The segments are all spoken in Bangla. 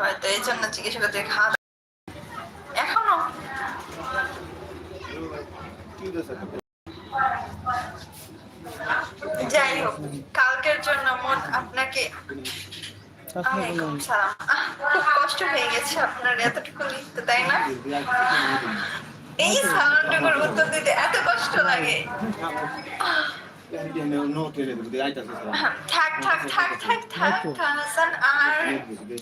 হয়তো এই জন্য করতে খাওয়া এখনও? যাই হোক, কালকের জন্য মন আপনাকে সালাম। খুব কষ্ট হয়ে গেছে আপনার এতটুকু লিখতে তাই না? এই সালামটুকুর উত্তর দিতে এত কষ্ট লাগে। থাক থাক থাক থাক থাক হাসান আর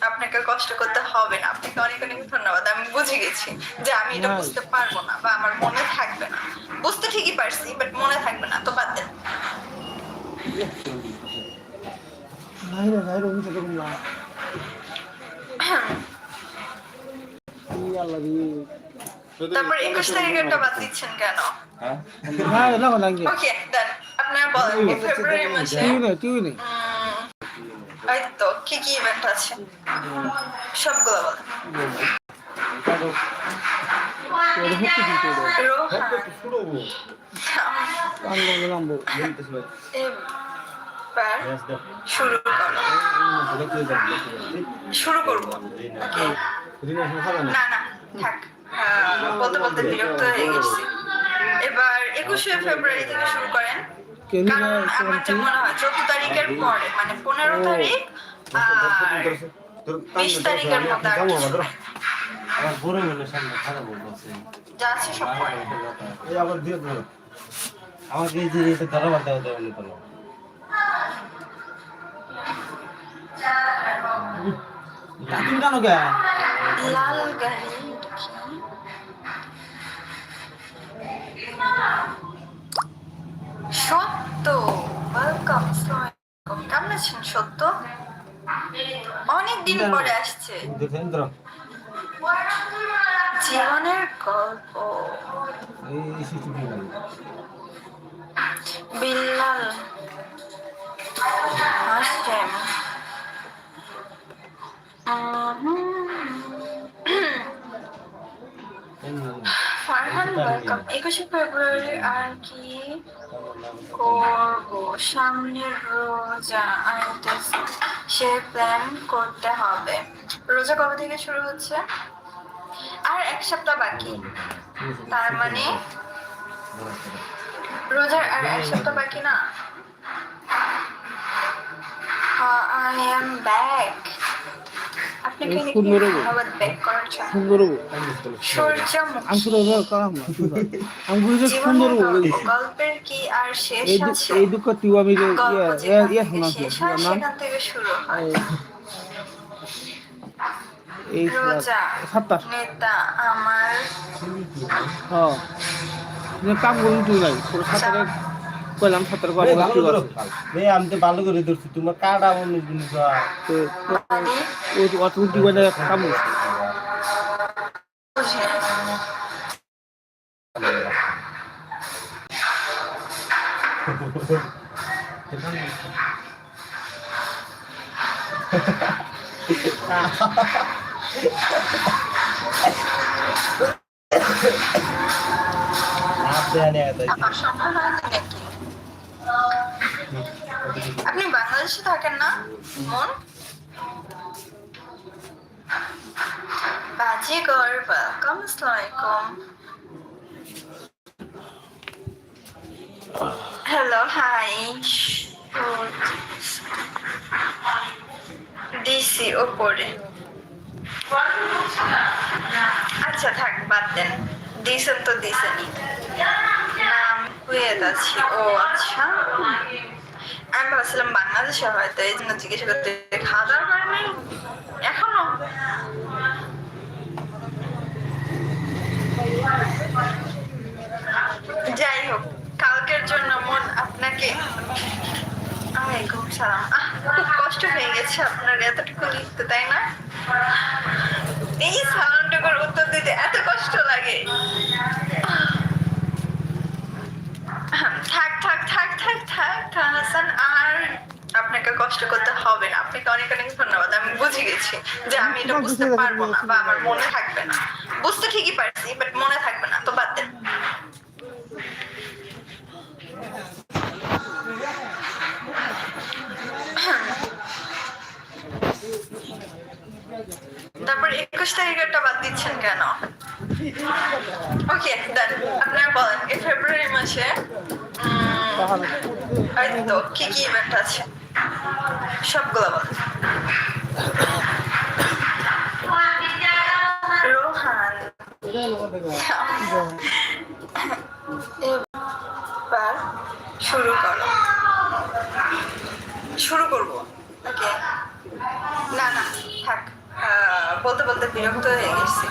আপনাকে কষ্ট করতে হবে না। আপনাকে অনেক অনেক ধন্যবাদ। আমি বুঝে গেছি যে আমি এটা বুঝতে পারব না বা আমার মনে থাকবে না। বুঝতে ঠিকই পারছি বাট মনে থাকবে না তো বাদ দেন। তারপর একুশ তারিখেরটা বাদ দিচ্ছেন কেন? না ওকে দেন আপনারা বলেন ফেব্রুয়ারি মাসে? তুই উম, এই তো কি কি ইভেন্ট আছে? সবগুলো বলেন শুরু শুরু করব। না না থাক। বলতে বলতে বিরক্ত হয়ে গেছি। এবার একুশে ফেব্রুয়ারি থেকে শুরু করেন মনে হয় চোদ্দ তারিখের পরে মানে পনেরো তারিখ আর বিশ তারিখের আর কিছু নাই। বড় বোনের সামনে খারাপ বলতেছে যা আছে সব পরে এই আবার দিয়ে দাও। আমাকে এই যে এটা ধরা বাদ দাও দেওয়া নিতে তুমি জানো কে লাল গাড়ি সত্য ওয়েলকাম আছেন সত্য? অনেক দিন পরে আসছে। জীবনের গল্প। বিল্লাল হাসেম ফারহান ওয়েলকাম একুশে ফেব্রুয়ারি আর কি? করব সামনের রোজা আনতেছে সে প্ল্যান করতে হবে। রোজা কবে থেকে শুরু হচ্ছে? আর এক সপ্তাহ বাকি। তার মানে রোজার আর এক সপ্তাহ বাকি না। আই এম ব্যাক গল্পের কি আর শেষ আছে? এই দুঃখ তুই আমি শুরু হয়। এই সাতটা। নেতা আমার। হ্যাঁ কাম করুন তুই নাই সাতটা কইলাম ঠিক করো আছে এই আমি তো ভালো করে ধরছি তোমার কাটা অন্য জিনিস তো মানে ও অত উল্টি করে কাম করছে। আপনি আনে তাই বাংলাদেশে থাকেন না? মন? বাজিগর ওয়েলকাম আসসালামাইকুম হ্যালো হাই দিছি ওপরে আচ্ছা থাক, বাদ দেন। দিছেন তো দিছেনই নাম, কুয়েত আছি। ও আচ্ছা। ভাবছিলাম বাংলাদেশে হয়তো, এই জন্য জিজ্ঞাসা করতে। খাওয়া দাওয়া করে নাই এখনও। যাই হোক, কালকের জন্য মন আপনাকে আলাইকুম সালাম। খুব কষ্ট হয়ে গেছে আপনার এতটুকু লিখতে তাই না? এই সালামটুকুর উত্তর দিতে এত কষ্ট লাগে। থাক থাক থাক থাক থাক, হাসান। কষ্ট করতে হবে না। আপনাকে অনেক অনেক ধন্যবাদ। আমি বুঝে গেছি যে আমি এটা বুঝতে পারব না বা আমার মনে থাকবে না। বুঝতে ঠিকই পারছি বাট মনে থাকবে না তো বাদ দেন। তারপর একুশ তারিখেরটা বাদ দিচ্ছেন কেন? ওকে দেন আপনারা বলেন এই ফেব্রুয়ারি মাসে উম, এই তো কি কি ইভেন্ট আছে? সবগুলো এবার শুরু করো। শুরু করব? ওকে না না, থাক। বলতে বলতে বিরক্ত হয়ে গেছি।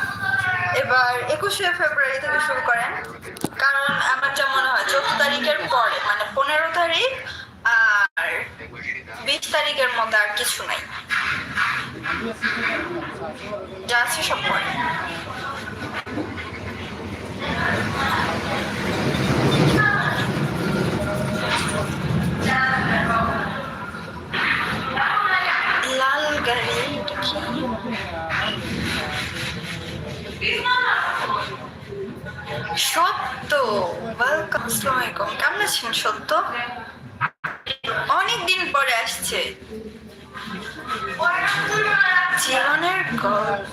এবার একুশে ফেব্রুয়ারি থেকে শুরু করেন। কারণ আমার যা মনে হয়, চোদ্দ তারিখের পরে মানে পনেরো তারিখ বিশ তারিখের মধ্যে আর কিছু নাই। যা আছে সব পরে লাল? সত্য। ওয়েলকাম আসসালামাইকুম কেমন আছেন সত্য? অনেকদিন পরে আসছে। জীবনের গল্প।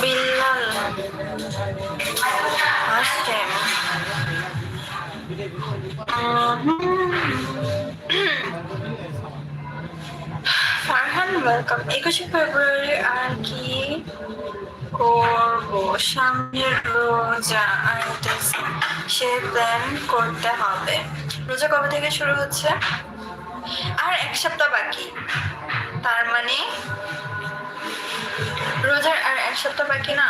বিল্লাল হাসেম ফারহান ওয়েলকাম একুশে ফেব্রুয়ারি আর কি? করব সামনের রোজা আইতেছে, সে প্ল্যান করতে হবে। রোজা কবে থেকে শুরু হচ্ছে? আর এক সপ্তাহ বাকি। তার মানে রোজার আর এক সপ্তাহ বাকি না?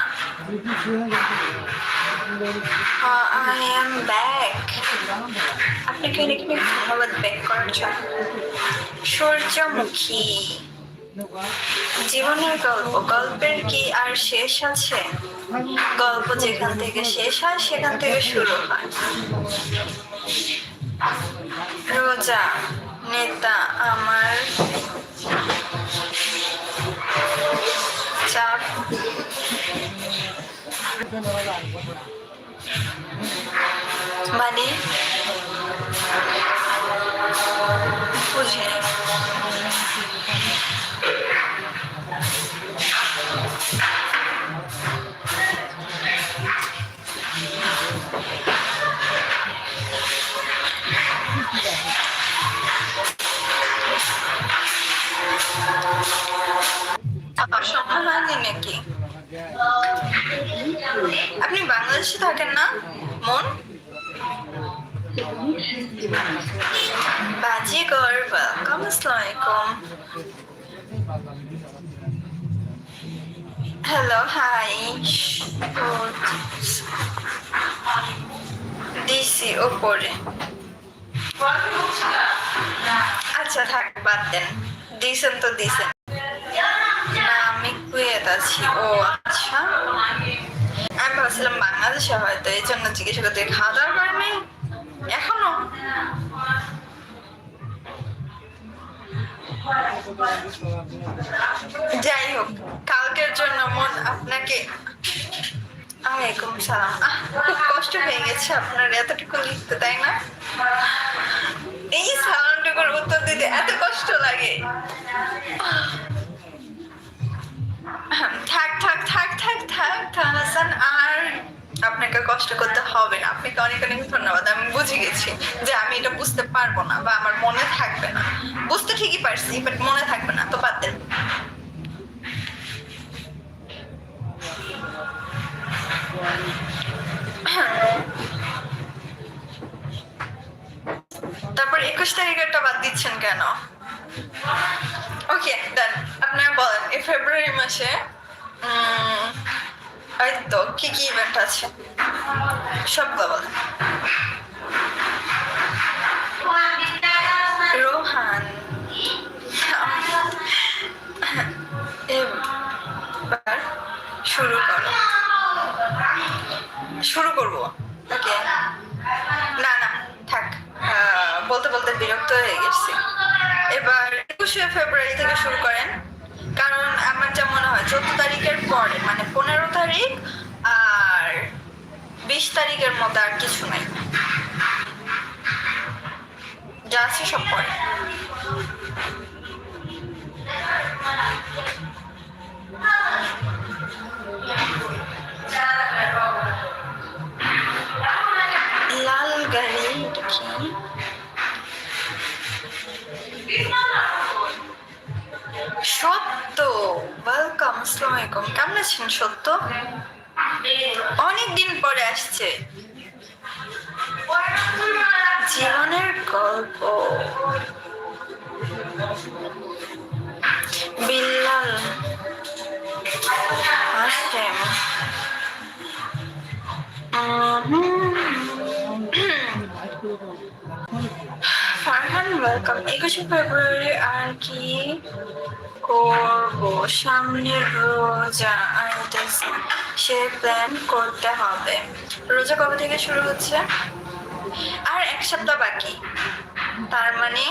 আই এম ব্যাক আপনাকে অনেক অনেক ধন্যবাদ ব্যাক করার সূর্যমুখী। জীবনের গল্প, গল্পের কি আর শেষ আছে? গল্প যেখান থেকে শেষ হয়, সেখান থেকে শুরু হয়। রোজা, নেতা, আমার চাপ। মানে? বুঝিনি। বাংলাদেশে থাকেন না? মন? বাজিগর ওয়েলকাম আসসালামাইকুম হ্যালো হাই দিছি ওপরে আচ্ছা থাক, বাদ দেন। দিছেন তো দিছেন না, আমি কুয়েত আছি। ও আচ্ছা। ভাবছিলাম বাংলাদেশে হয়তো, এই জন্য জিজ্ঞাসা করতে খাওয়া দাওয়া করেনি এখনও? যাই হোক, কালকের জন্য মন আপনাকে আলাইকুম সালাম। খুব কষ্ট হয়ে গেছে আপনার এতটুকু লিখতে, তাই না? এই সালামটুকুর উত্তর দিতে এত কষ্ট লাগে। আপনাকে কষ্ট করতে হবে না। আপনাকে অনেক অনেক ধন্যবাদ। আমি বুঝে গেছি যে আমি এটা বুঝতে পারব না বা আমার মনে থাকবে না। বুঝতে ঠিকই পারছি বাট মনে থাকবে না, তো বাদ দেন। তারপর একুশ তারিখেরটা বাদ দিচ্ছেন কেন? ওকে দেন আপনারা বলেন, এই ফেব্রুয়ারি মাসে এই তো, কি কি ইভেন্ট আছে? সবগুলো বলেন রোহান। এবার শুরু করো। শুরু করব? ওকে না না, থাক। বলতে বলতে বিরক্ত হয়ে গেছি। বিশ তারিখের মতো আর কিছু নাই। যা আছে সব পরে। লাল সত্য। ওয়েলকাম আসসালামাইকুম কেমন আছেন সত্য? অনেক দিন পরে আসছে। জীবনের গল্প। বিল্লাল হাসেম ফারহান ওয়েলকাম একুশে ফেব্রুয়ারি আর কি? করব সামনের রোজা আইতেছে সে প্ল্যান করতে হবে। রোজা কবে থেকে শুরু হচ্ছে? আর এক সপ্তাহ বাকি। তার মানে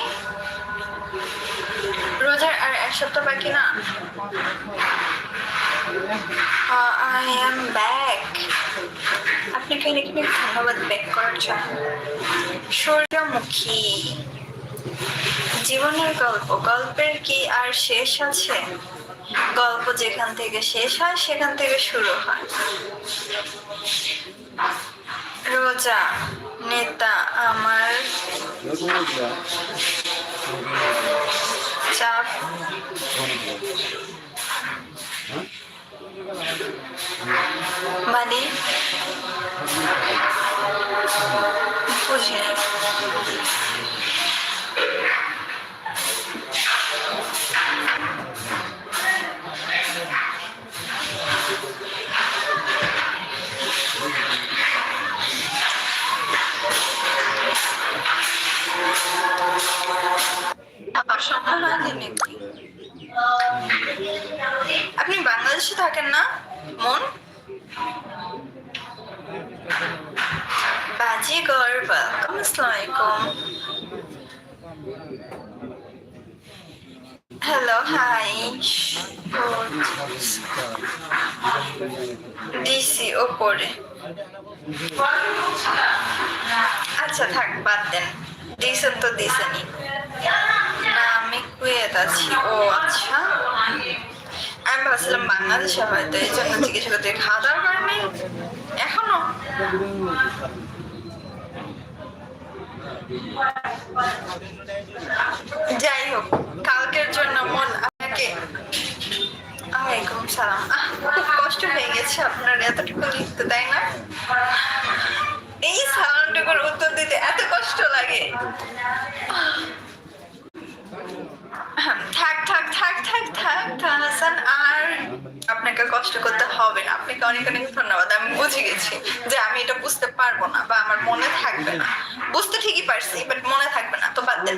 রোজার আর এক সপ্তাহ বাকি না? আই এম ব্যাক আপনাকে অনেক অনেক ধন্যবাদ ব্যাক করার জন্য। সূর্যমুখী। জীবনের গল্প গল্পের কি আর শেষ আছে? গল্প যেখান থেকে শেষ হয়, সেখান থেকে শুরু হয়। রোজা, নেতা, আমার চাপ। বাংলাদেশে থাকেন না? মন? বাজিগর ওয়েলকাম আসসালামাইকুম হ্যালো, হাই। ডিসি, ওপরে। আচ্ছা থাক, বাদ দেন। দিছেন তো দিছেনি না, আমি কুয়েত আছি। ও আচ্ছা। আমি ভাবছিলাম বাংলাদেশে হয়তো এই জন্য জিজ্ঞেস করতে খাওয়া দাওয়া করেনি এখনও? যাই হোক, কালকের জন্য মন আপনাকে ওয়ালাইকুম সালাম। খুব কষ্ট হয়ে গেছে আপনার এতটুকু লিখতে, তাই না? এই সালামটুকুর উত্তর দিতে এত কষ্ট লাগে থাক থাক থাক থাক থাক হাসান আর আপনাকে কষ্ট করতে হবে না। আপনাকে অনেক অনেক ধন্যবাদ। আমি বুঝে গেছি যে আমি এটা বুঝতে পারব না বা আমার মনে থাকবে না। বুঝতে ঠিকই পারছি বাট মনে থাকবে না। তো বাদ দেন।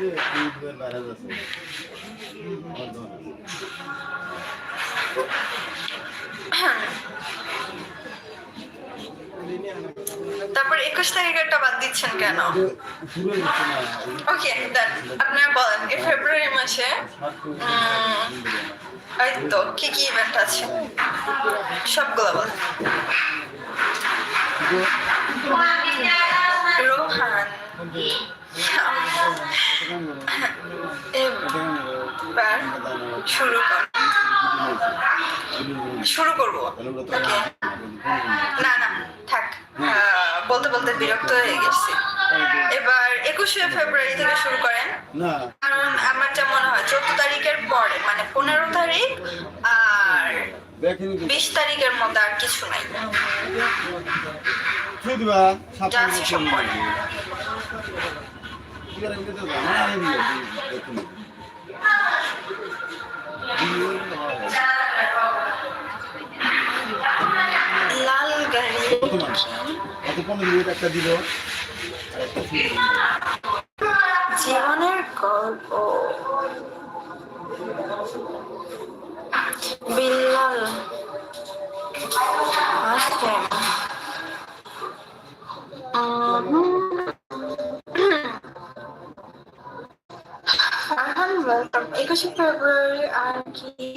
তারপর একুশ তারিখেরটা বাদ দিচ্ছেন কেন? ওকে আপনারা বলেন, এই ফেব্রুয়ারি মাসে এই তো, কি কি ইভেন্ট আছে? সবগুলো বলেন রোহান। এবার শুরু কর। শুরু করব? না না থাক। বলতে বলতে বিরক্ত হয়ে গেছি। এবার একুশে ফেব্রুয়ারি থেকে শুরু করেন। কারণ আমার যা মনে হয় চোদ্দ তারিখের পরে মানে পনেরো তারিখ আর বিশ তারিখের মধ্যে আর কিছু নাই। শুধু লাল গাড়ি কত। জীবনের গল্প বিল্লাল হাসেম ফারহান ওয়েলকাম একুশে ফেব্রুয়ারি আর কি